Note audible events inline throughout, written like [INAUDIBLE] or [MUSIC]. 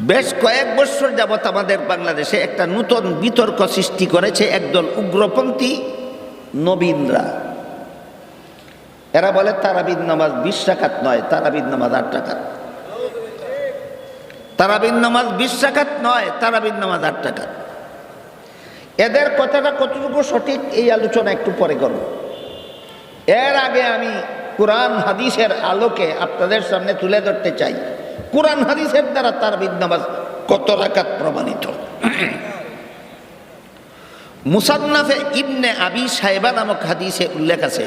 বেশ কয়েক বছর যাবৎ আমাদের বাংলাদেশে একটা নূতন বিতর্ক সৃষ্টি করেছে একদল উগ্রপন্থী নবীনরা। এরা বলে তারাবিদ নামাজ বিশ টাকাত নয় তারাবিদ নামাজ আট টাকাত তারাবিদ নামাজ বিশ টাকাত নয় তারাবিদ নামাজ আট এদের কথাটা কতটুকু সঠিক এই আলোচনা একটু পরে করব। এর আগে আমি কোরআন, হাদিসের আলোকে আপনাদের সামনে তুলে ধরতে চাই। কোরআন হাদিসের দ্বারা তার নামাজ কত রাকাত প্রমাণিত? মুসান্নাফে ইবনে আবি সাহেবা নামক হাদিসে উল্লেখ আছে,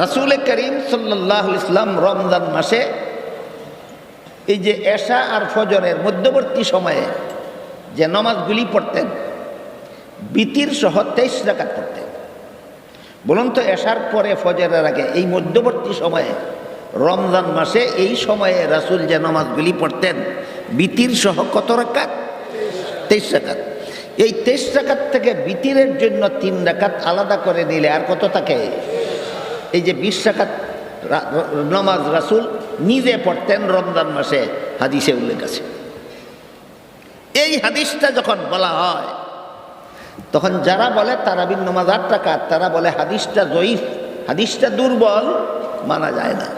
রাসুল করিম সাল্লাহ ইসলাম রমজান মাসে এই যে এশা আর ফজরের মধ্যবর্তী সময়ে যে নমাজগুলি পড়তেন, বিতির সহ তেইশ রাকাত পড়তেন। বলুন তো এশার পরে ফজরের আগে এই মধ্যবর্তী সময়ে রমজান মাসে এই সময়ে রাসুল যে নামাজগুলি পড়তেন, বিতির সহ কত রাকাত? তেইশ রাকাত। এই তেইশ রাকাত থেকে বিতিরের জন্য তিন রাকাত আলাদা করে নিলে আর কত থাকে? এই যে বিশ রাকাত নমাজ রাসুল নিজে পড়তেন রমজান মাসে, হাদিসে উল্লেখ আছে। এই হাদিসটা যখন বলা হয়, তখন যারা বলে তারাবিন নমাজ আট টাকা তারা বলে হাদিসটা জয়ীফ, হাদিসটা দুর্বল, মানা যায় না।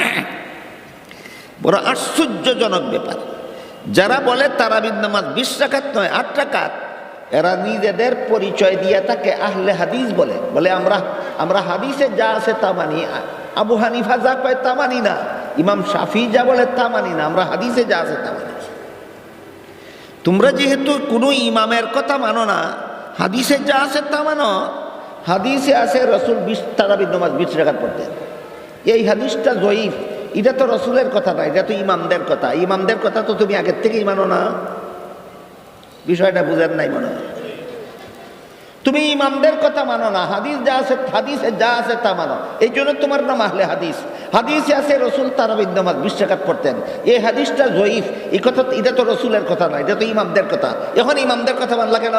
[COUGHS] বড় আশ্চর্যজনক ব্যাপার। যারা বলে তারাবিন নামাজ বিশ টাকাত নয়, আট টাকাত এরা নিজেদের পরিচয় দিয়ে তাকে আহলে হাদিস বলে। বলে, আমরা আমরা হাদিসে যা আছে তা মানি। আবু হানিফা যা কয় তা মানি না। ইমাম শাফি যা বলে তা মানি না। আমরা হাদিসে যা আছে তা মানি। তোমরা যেহেতু কোনো ইমামের কথা মানো না, হাদিসে যা আছে তা মানো। হাদিসে আছে রসুল বিশ, তারাবিদ নমাজ বিশ টাকাত পড়তেন। এই হাদিসটা জয়ীফ। এটা তো রসুলের কথা না, এটা তো ইমামদের কথা। ইমামদের কথা তো তুমি আগের থেকেই মানো না। বিষয়টা বুঝেন নাই মনে তুমি ইমামদের কথা মানো না, হাদিস যা আছে, হাদিসে যা আছে তা মানো। এই জন্য তোমার নাম আহলে হাদিস। হাদিসে আছে রসুল তারাবিদ নামাজ বিশ টাকাত পড়তেন। এই হাদিসটা জয়ীফ। এই কথা এটা তো রসুলের কথা না, এটা তো ইমামদের কথা। এখন ইমামদের কথা মানলা কেন?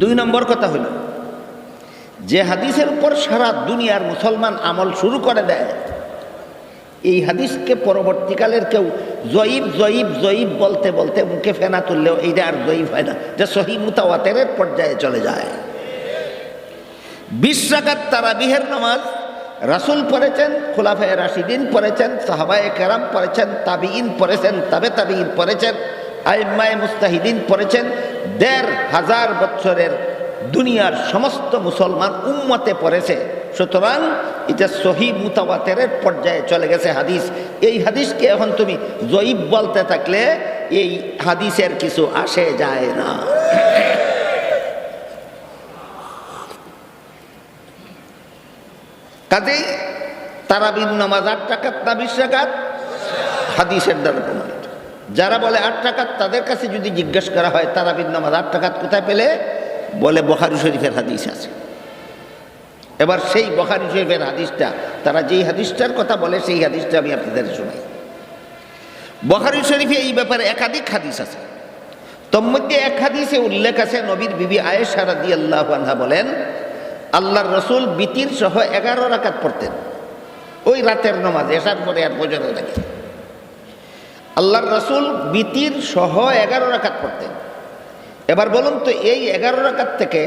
দুই নম্বর কথা হইল যে হাদিসের উপর সারা দুনিয়ার মুসলমান আমল শুরু করে দেয়, এই হাদিসকে পরবর্তীকালের কেউ জয়ীব জয়ীব জয়ীব বলতে বলতে মুখে ফেনা তুললেও এইটা আর জয়ীব হয় না, যে সহি মুতাওয়াতের পর্যায়ে চলে যায়। বিশ রাকাত তারাবিহের নামাজ রাসুল পড়েছেন, খোলাফায় রাশিদিন পড়েছেন, সাহাবায়ে কেরাম পড়েছেন তাবিইন পড়েছেন, তাবে তাবিইন পড়েছেন, আইম্মায় মুস্তাহিদিন পড়েছেন দেড় হাজার বছরের দুনিয়ার সমস্ত মুসলমান উম্মতে পড়েছে। সুতরাং এটা সহি মুতাবাতের পর্যায়ে চলে গেছে হাদিস। এই হাদিসকে এখন তুমি জয়ীব বলতে থাকলে এই হাদিসের কিছু আসে যায় না। কাজেই তারাবিন নামাজ আট টাকাত না বিশ টাকাত হাদিসের দ্বারা প্রমাণিত। যারা বলে আট টাকাত তাদের কাছে যদি জিজ্ঞেস করা হয় তারাবিন নামাজ আট টাকাত কোথায় পেলে? বলে বখারি শরীফের হাদিস আছে। এবার সেই বখারি শরীফের হাদিসটা, তারা যেই হাদিসটার কথা বলে, সেই হাদিসটা আমি আপনাদের শোনাই। বখারি শরীফে এই ব্যাপারে একাধিক হাদিস আছে। তোর মধ্যে এক হাদিসে উল্লেখ আছে, নবীর বিবি আয়েশা রাদি আল্লাহ আনহা বলেন, আল্লাহর রসুল বিতির সহ এগারো রাকাত পড়তেন। ওই রাতের নমাজ এসার পরে আর বোঝানো থাকে আল্লাহর রসুল বিতির সহ এগারো রাকাত পড়তেন। এবার বলুন তো, এই এগারো রাকাত থেকে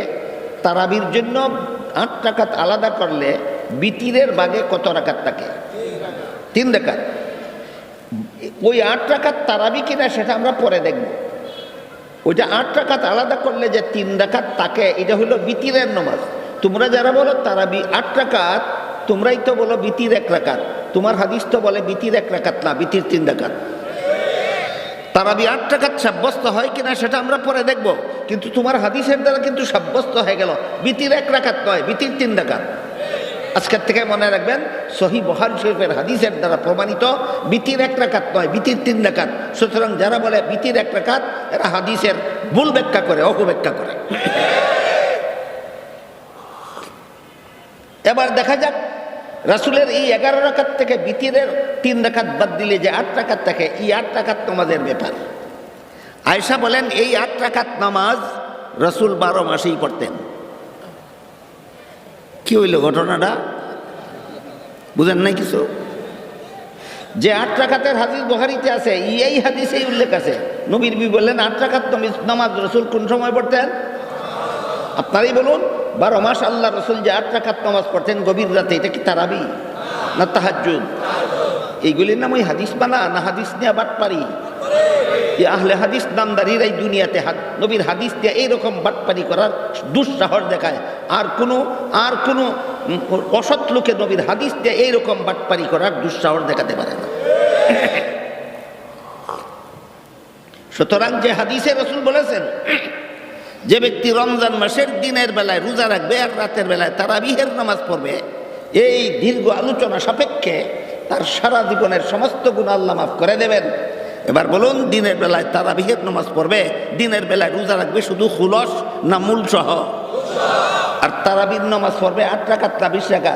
তারাবির জন্য আট টাকাত আলাদা করলে বিতিরের বাগে কত রাকাত থাকে? তিন রাকাত। ওই আট টাকাত তারাবি কিনা সেটা আমরা পরে দেখব। ওইটা আট টাকাত আলাদা করলে যে তিন রাকাত তাকে এটা হলো বিতিরের নমাজ। তোমরা যারা বলো তারাবি আট টাকাত তোমরাই তো বলো বিতির এক রাকাত। তোমার হাদিস তো বলে বিতির এক রাকাত না, বিতির তিন রাকাত। তারাবি আট টাকাত সাব্যস্ত হয় কিনা সেটা আমরা পরে দেখব। কিন্তু তোমার হাদিসের দ্বারা কিন্তু সাব্যস্ত হয়ে গেল। বিতির এক রাকাত নয়, বিতির তিন রাকাত। আজকের থেকে মনে রাখবেন, সহি বহার শরীফের হাদিসের দ্বারা প্রমাণিত, বিতির এক রাকাত নয়, বিতির তিন রাকাত। সুতরাং যারা বলে বিতির এক রাকাত, এরা হাদিসের ভুল ব্যাখ্যা করে, অপব্যাখ্যা করে। এবার দেখা যাক রাসুলের এই এগারো রাকাত থেকে বিতিরের তিন রাকাত বাদ দিলে যে আট রাকাত থাকে, এই আট রাকাত নামাজের ব্যাপার। আয়সা বলেন, এই আট রাকাত নামাজ রসুল বারো মাসেই পড়তেন। কি হইল ঘটনাটা? বুঝেন নাই কিছু? যে আট রাকাতের হাদিস বহারিতে আছে, এই হাদিসেই উল্লেখ আছে। নবীর বি বললেন, আট নমি- নামাজ রসুল কোন সময় পড়তেন? আপনারই বলুন। বারো মাস আল্লাহ রসুল যে আট রাকাত নামাজ পড়তেন গভীর রাতে, এটা কি তারাবি না তাহাজুদ এইগুলির নাম ওই হাদিস বানা, না হাদিস নিয়ে বাটপারি? এই আহলে হাদিস নামদারির এই দুনিয়াতে নবীর হাদিস দিয়ে এইরকম বাটপারি করার দুঃসাহস দেখায়। আর কোনো আর কোনো অসৎ লোকে নবীর হাদিস দিয়ে এইরকম বাটপারি করার দুঃসাহস দেখাতে পারে না। সুতরাং যে হাদিসে রসুল বলেছেন যে ব্যক্তি রমজান মাসের দিনের বেলায় রোজা রাখবে আর রাতের বেলায় তারা বিহের নামাজ পড়বে, এই দীর্ঘ আলোচনা সাপেক্ষে তার সারা জীবনের সমস্ত গুণ আল্লাহ মাফ করে দেবেন। এবার বলুন, দিনের বেলায় তারাবিহের নামাজ পড়বে, দিনের বেলায় রোজা রাখবে শুধু হুলস না মূল সহ? আর তারাবির নামাজ পড়বে আট টাকার তা বিশ টাকা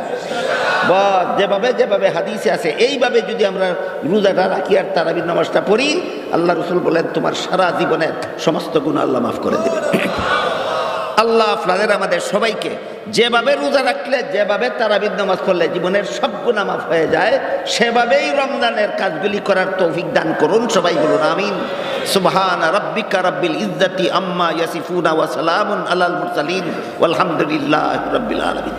বা যেভাবে যেভাবে হাদিসে আছে, এইভাবে যদি আমরা রোজাটা রাখি আর তারাবির নামাজটা পড়ি, আল্লাহ রসুল বলেন, তোমার সারা জীবনের সমস্ত গুণ আল্লাহ মাফ করে দেবে। আল্লাহ আপনাদের, আমাদের সবাইকে যেভাবে রোজা রাখলে, যেভাবে তারাবির নামাজ পড়লে জীবনের সব গুণা মাফ হয়ে যায়, সেভাবেই রমজানের কাজগুলি করার তৌফিক দান করুন, সবাই বলুন আমিন। সুবহান রাব্বিকা রাব্বিল ইজ্জাতি আম্মা ইয়াসিফুনা ওয়া সালামুন আলাল মুরসালিন, ওয়ালহামদুলিল্লাহি রাব্বিল আলামিন।